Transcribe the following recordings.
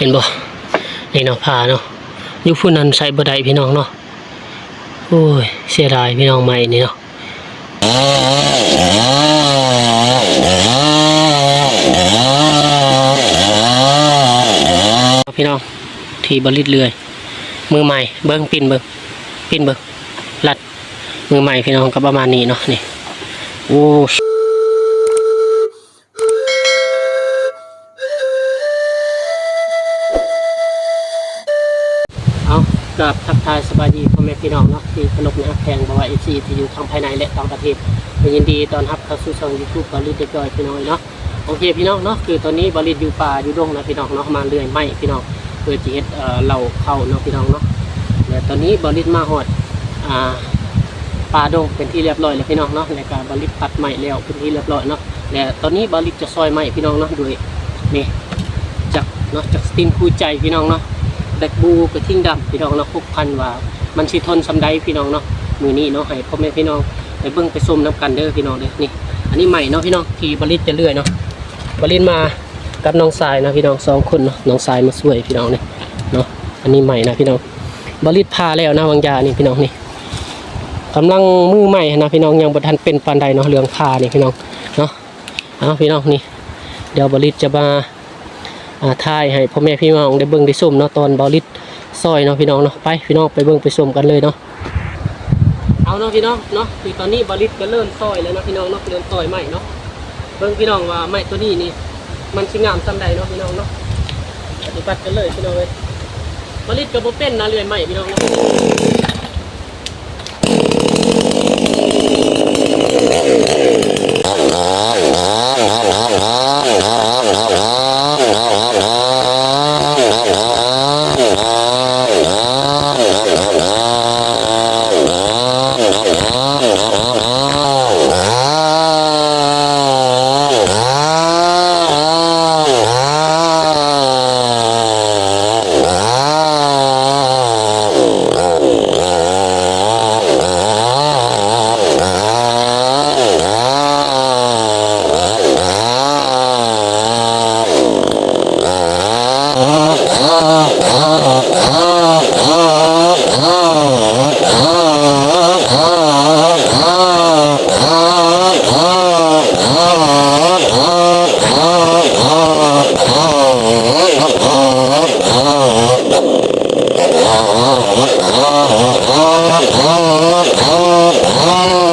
เห็นบ่นี่เนาะผ้าเนาะยู่ผู้นั้นใส่บ่ได้พี่น้องเนาะโอ้ยเสียดายพี่น้องใหม่นี่เนาะพี่น้องที่บริดเรือย มือใหม่เบิ้งปิ้นเบิ้งปิ้นเบิ้งลัดมือใหม่พี่น้องก็ประมาณนี้เนาะนี่โอ้ กับทักทายสบายดีพ่อแม่พี่น้องเนาะที่ขนบนะแพงบวาเอซีที่อยู่ทั้งภายในและต่างประเทศก็ยินดีตอนรับเข้าสู่ช่องยูทูบบริดเดจอยพี่น้องเนาะโอเคพี่น้องเนาะคือตอนนี้บริดอยู่ป่าอยู่ดงนะพี่น้องเนาะมาเรื่อยไม่พี่น้องเพื่อจีเฮ็ดเอ่อเราเข้าเนาะพี่น้องเนาะและตอนนี้บริษมาหอดอ่าปลาดงเป็นที่เรียบร้อยแล้วพี่น้องเนาะในการบริษตัดใหม่แล้วเป็นที่เรียบร้อยเนาะและตอนนี้บริษจะซอยใหม่พี่น้องเนาะด้วยนี่จากเนาะจากสตินคู่ใจพี่น้องเนาะ แบกบูกระทิ่งดำพี่น้องเนาะพกพันว่ามันสิทนสำใดพี่น้องเนาะมือนี้เนาะให้พ่อแม่พี่น้องไปเบิ่งไปชมน้ำกันเด้อพี่น้องเด้อนี่ อันนี้ใหม่เนาะพี่น้องที่บริษจะเลื่อยเนาะบริษมากับน้องทรายนะพี่น้องสองคนเนาะน้องทรายมาช่วยพี่น้องเนี่ยเนาะอันนี้ใหม่นะพี่น้องบริษพาแล้วนะวังยานี่พี่น้องนี่กำลังมือใหม่นะพี่น้องยังบทันเป็นปานใดเนาะเรื่องพานี่พี่น้องเนาะเอาพี่น้องนี่เดี๋ยวบริษจะมา ถ่ายให้พ่อแม่พี่น้องได้เบิ่งได้ชมเนาะตอนบริษซอยเนาะพี่น้องเนาะไปพี่น้องไปเบิ่งไปชมกันเลยเนาะเอาเนาะพี่น้องเนาะคือตอนนี้บริษก็เริ่มซอยแล้วเนาะพี่น้องเนาะเริ่มซอยใหม่เนาะเบิ่งพี่น้องว่าไม้ตัวนี้นี่มันสิงามซ้ำใดเนาะพี่น้องเนาะปฏิบัติกันเลยพี่น้องเลยผลิตกระบอกเป็นนะเรื่อนใหม่พี่น้องเนาะ เร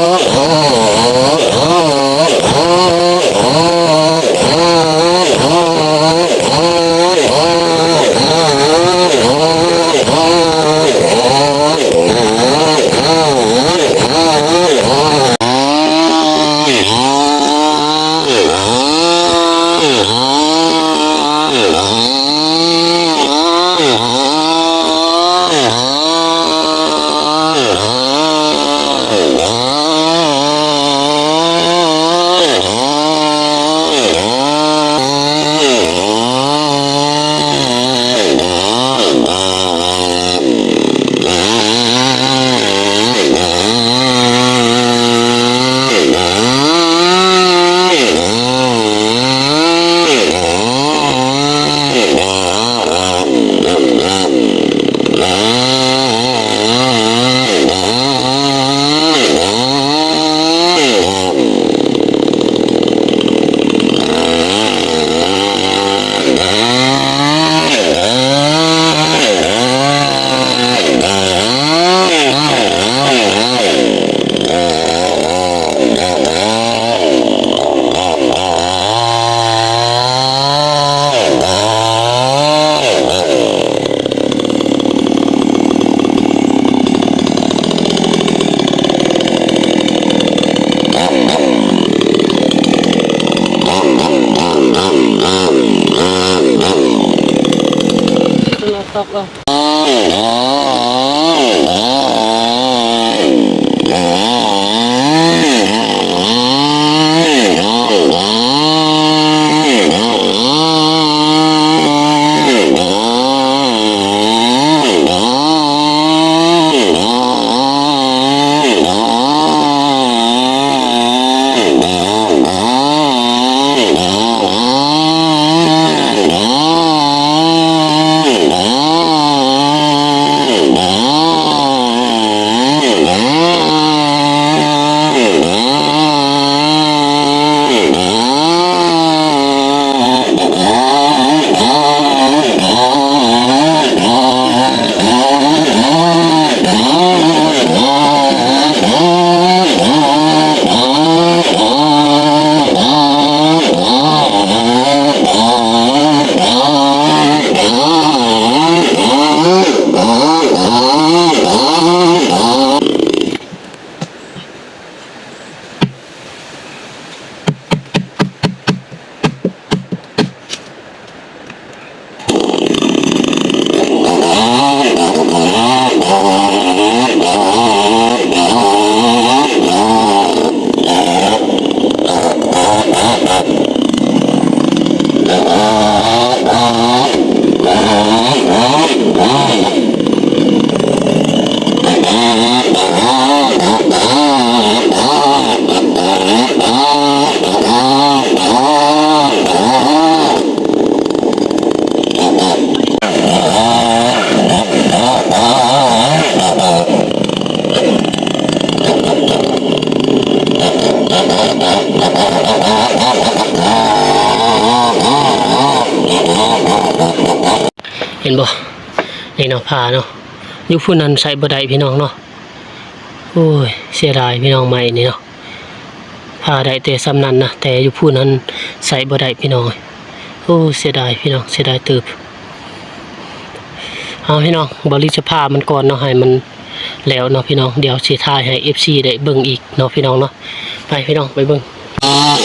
เห็นบ่นี่เนาะผ่าเนาะยุคผู้นั้นใส่บ่ได้พี่น้องเนาะโอ้ยเสียดายพี่น้องใหม่นี่เนาะผ่าได้แต่ซ้ำนั้นนะแต่ยุคผู้นั้นใส่บ่ได้พี่น้องโอ้เสียดายพี่น้องเสียดายเติบเอาพี่น้องบริจะพามันก่อนเนาะให้มันแล้วเนาะพี่น้องเดี๋ยวสีทายให้เอฟซีได้เบิ่งอีกเนาะพี่น้องเนาะไปพี่น้องไปเบิ่ง Oh,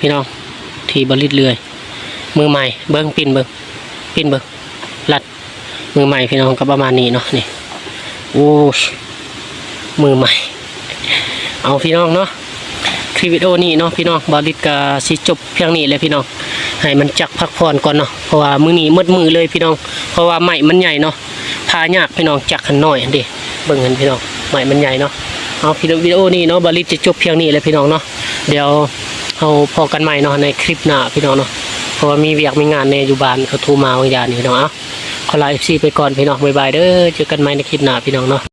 พี่น้อง ที่บริดเรือย มือใหม่เบิ้งปิ่นเบิ้งปิ่นเบิ้งลัด มือใหม่พี่น้องก็ประมาณนี้เนาะนี่โอ้ยมือใหม่ เอาพี่น้องเนาะคลิปวิดีโอนี้เนาะพี่น้องบริดกาสิจบเพียงนี้เลยพี่น้องให้มันจักพักผ่อนก่อนเนาะเพราะว่ามือนี้หมดมือเลยพี่น้อง เพราะว่าใหม่มันใหญ่เนาะพายากพี่น้องจักขันหน่อยอันเดิเบิ่งกันพี่น้องใหม่มันใหญ่เนาะเอาพี่น้องวิดีโอนี้เนาะบริดจะจบเพียงนี้เลยพี่น้องเนาะเดี๋ยว เอาพอกันใหม่เนาะในคลิปหน้าพี่น้องเนาะเพราะว่ามีเวียกมีงานในอยู่บ้านเขาโทรมาบางอย่างนี่พี่น้องอาขอลาเอฟซีไปก่อนพี่น้องบ๊ายบายเด้อเจอกันใหม่ในคลิปหน้าพี่น้องเนาะ